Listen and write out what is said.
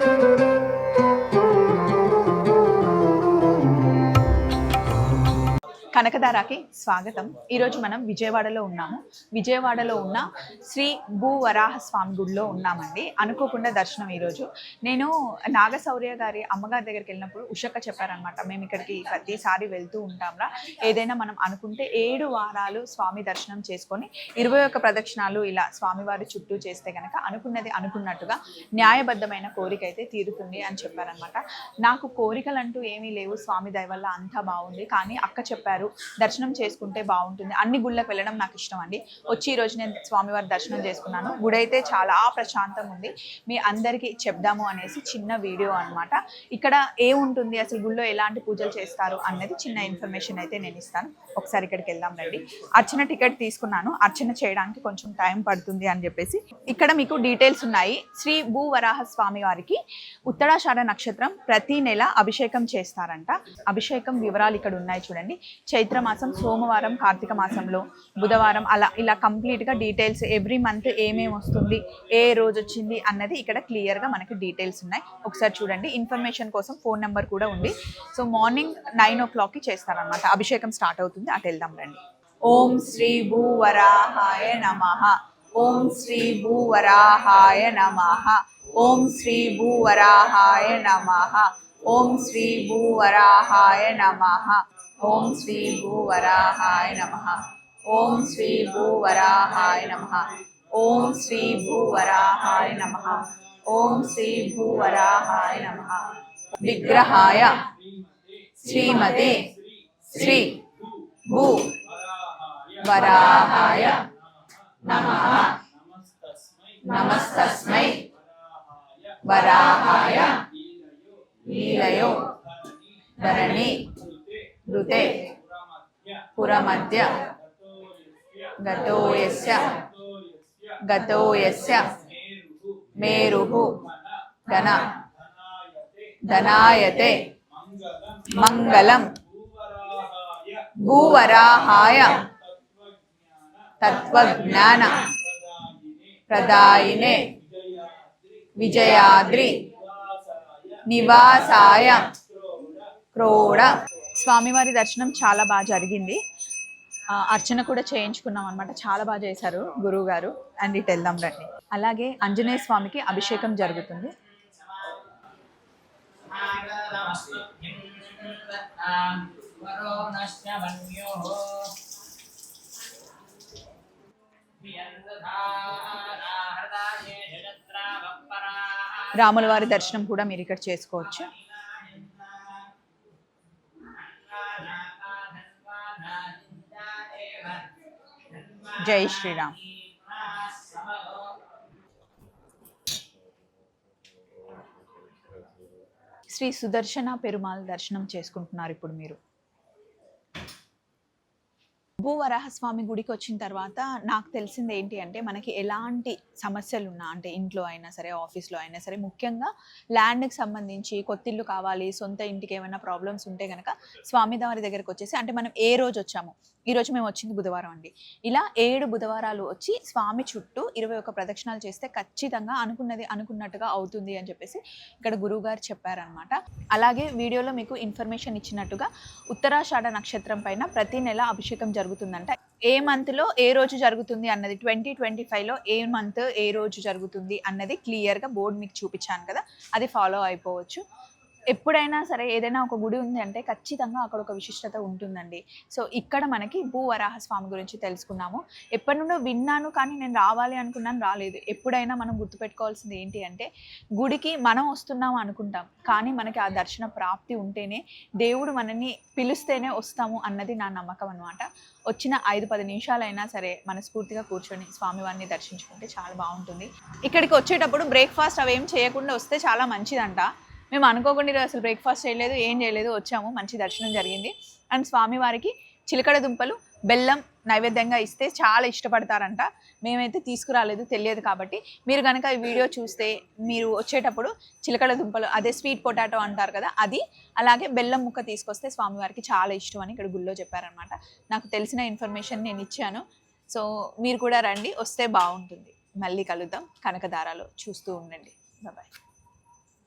Thank you. కనకదారాకి స్వాగతం. ఈరోజు మనం విజయవాడలో ఉన్నాము. విజయవాడలో ఉన్న శ్రీ భూవరాహ స్వామి గుడిలో ఉన్నామండి. అనుకోకుండా దర్శనం ఈరోజు. నేను నాగశౌర్య గారి అమ్మగారి దగ్గరికి వెళ్ళినప్పుడు ఉషక్క చెప్పారనమాట మేము ఇక్కడికి ప్రతిసారి వెళ్తూ ఉంటాంరా. ఏదైనా మనం అనుకుంటే ఏడు వారాలు స్వామి దర్శనం చేసుకొని ఇరవై ఒక్క ప్రదక్షిణాలు ఇలా స్వామివారి చుట్టూ చేస్తే కనుక అనుకున్నది అనుకున్నట్టుగా న్యాయబద్ధమైన కోరిక అయితే తీరుతుంది అని చెప్పారనమాట నాకు కోరికలు అంటూ ఏమీ లేవు. స్వామి దయ వల్ల అంతా బాగుంది. కానీ అక్క చెప్పారు దర్శనం చేసుకుంటే బాగుంటుంది. అన్ని గుళ్ళకి వెళ్ళడం నాకు ఇష్టం అండి వచ్చి ఈ రోజు నేను స్వామివారి దర్శనం చేసుకున్నాను. గుడి అయితే చాలా ప్రశాంతం ఉంది మీ అందరికీ చెప్దాము అనేసి చిన్న వీడియో అన్నమాట. ఇక్కడ ఏముంటుంది? అసలు గుళ్ళో ఎలాంటి పూజలు చేస్తారు? అన్నది చిన్న ఇన్ఫర్మేషన్ అయితే నేను ఇస్తాను. ఒకసారి ఇక్కడికి వెళ్దాం రండి. అర్చన టికెట్ తీసుకున్నాను. అర్చన చేయడానికి కొంచెం టైం పడుతుంది అని చెప్పేసి. ఇక్కడ మీకు డీటెయిల్స్ ఉన్నాయి. శ్రీ భూవరాహ స్వామి వారికి ఉత్తరాషాఢ నక్షత్రం ప్రతి నెల అభిషేకం చేస్తారంట. అభిషేకం వివరాలు ఇక్కడ ఉన్నాయి చూడండి. చైత్రమాసం సోమవారం కార్తీక మాసంలో బుధవారం అలా ఇలా కంప్లీట్గా డీటెయిల్స్ ఎవ్రీ మంత్ ఏమేమి వస్తుంది ఏ రోజు వచ్చింది అన్నది ఇక్కడ క్లియర్గా మనకి డీటెయిల్స్ ఉన్నాయి. ఒకసారి చూడండి ఇన్ఫర్మేషన్ కోసం ఫోన్ నెంబర్ కూడా ఉంది. సో మార్నింగ్ నైన్ ఓ క్లాక్కి చేస్తారనమాట అభిషేకం స్టార్ట్ అవుతుంది. అటు వెళ్దాం రండి. ఓం శ్రీ భూవరాహాయ నమ. ఓం శ్రీ భూవరాహాయ నమ. ఓం శ్రీ భూవరాహాయ నమ. ఓం శ్రీ భూవరాహాయ నమ. ఓం శ్రీ భూవరాహాయ నమ. ఓం శ్రీ భూవరాహాయ నమ. ఓం శ్రీ భూవరాహాయ నమ. ఓం శ్రీ భూవరాహాయ నమ. విగ్రహాయ శ్రీమతే శ్రీ భూ వరాహాయ నమ. నమస్తస్మై. వరాహాయ. నీలయో. ధరణి. ఋతే పురమధ్య గతోయస్య గతోయస్య గతో ధన ధనాయతే మంగళం భూవరాహాయ తత్వజ్ఞాన ప్రదాయినే విజయాద్రి నివాసాయ క్రోడ స్వామివారి దర్శనం చాలా బాగా జరిగింది. అర్చన కూడా చేయించుకున్నాం అనమాట చాలా బాగా చేశారు గురువు గారు. అండ్ ఇటు వెళ్దాం రండి. అలాగే ఆంజనేయ స్వామికి అభిషేకం జరుగుతుంది. రాముల వారి దర్శనం కూడా మీరు ఇక్కడ చేసుకోవచ్చు. జై శ్రీరామ్. శ్రీ సుదర్శన పెరుమాల్ దర్శనం చేసుకుంటున్నారు ఇప్పుడు మీరు. భూవరాహస్వామి గుడికి వచ్చిన తర్వాత నాకు తెలిసింది ఏంటి అంటే మనకి ఎలాంటి సమస్యలు ఉన్నా అంటే ఇంట్లో అయినా సరే ఆఫీస్లో అయినా సరే ముఖ్యంగా ల్యాండ్కి సంబంధించి కొత్తిల్లు కావాలి సొంత ఇంటికి ఏమైనా ప్రాబ్లమ్స్ ఉంటే కనుక స్వామివారి దగ్గరికి వచ్చేసి అంటే మనం ఏ రోజు వచ్చాము ఈ రోజు మేము వచ్చింది బుధవారం అండి. ఇలా ఏడు బుధవారాలు వచ్చి స్వామి చుట్టూ ఇరవై ఒక్క ప్రదక్షిణాలు చేస్తే ఖచ్చితంగా అనుకున్నది అనుకున్నట్టుగా అవుతుంది అని చెప్పేసి ఇక్కడ గురువు గారు చెప్పారనమాట అలాగే వీడియోలో మీకు ఇన్ఫర్మేషన్ ఇచ్చినట్టుగా ఉత్తరాషాఢ నక్షత్రం పైన ప్రతి నెల అభిషేకం జరుగుతుంది. జరుగుతుందంట. ఏ మంత్లో ఏ రోజు జరుగుతుంది అన్నది ట్వంటీ ట్వంటీ ఫైవ్లో ఏ మంత్ ఏ రోజు జరుగుతుంది అన్నది క్లియర్గా బోర్డు మీకు చూపించాను కదా. అది ఫాలో అయిపోవచ్చు. ఎప్పుడైనా సరే ఏదైనా ఒక గుడి ఉంది అంటే ఖచ్చితంగా అక్కడ ఒక విశిష్టత ఉంటుందండి. సో ఇక్కడ మనకి భూవరాహ స్వామి గురించి తెలుసుకున్నాము. ఎప్పటి నుండో విన్నాను కానీ నేను రావాలి అనుకున్నాను రాలేదు. ఎప్పుడైనా మనం గుర్తుపెట్టుకోవాల్సింది ఏంటి అంటే గుడికి మనం వస్తున్నాం అనుకుంటాం. కానీ మనకి ఆ దర్శన ప్రాప్తి ఉంటేనే దేవుడు మనల్ని పిలిస్తేనే వస్తాము అన్నది నా నమ్మకం అనమాట వచ్చిన ఐదు పది నిమిషాలైనా సరే మనస్ఫూర్తిగా కూర్చొని స్వామివారిని దర్శించుకుంటే చాలా బాగుంటుంది. ఇక్కడికి వచ్చేటప్పుడు బ్రేక్ఫాస్ట్ అవేం చేయకుండా వస్తే చాలా మంచిదంట. మేము అనుకోకుండా ఈరోజు అసలు బ్రేక్ఫాస్ట్ చేయలేదు ఏం చేయలేదు వచ్చాము మంచి దర్శనం జరిగింది. అండ్ స్వామివారికి చిలకడ దుంపలు బెల్లం నైవేద్యంగా ఇస్తే చాలా ఇష్టపడతారంట. మేమైతే తీసుకురాలేదు తెలియదు కాబట్టి. మీరు కనుక ఈ వీడియో చూస్తే మీరు వచ్చేటప్పుడు చిలకడ దుంపలు అదే స్వీట్ పొటాటో అంటారు కదా అది అలాగే బెల్లం ముక్క తీసుకొస్తే స్వామివారికి చాలా ఇష్టం అని ఇక్కడ గుళ్ళో చెప్పారనమాట నాకు తెలిసిన ఇన్ఫర్మేషన్ నేను ఇచ్చాను. సో మీరు కూడా రండి వస్తే బాగుంటుంది. మళ్ళీ కలుద్దాం కనకదారాలు చూస్తూ ఉండండి. బాయ్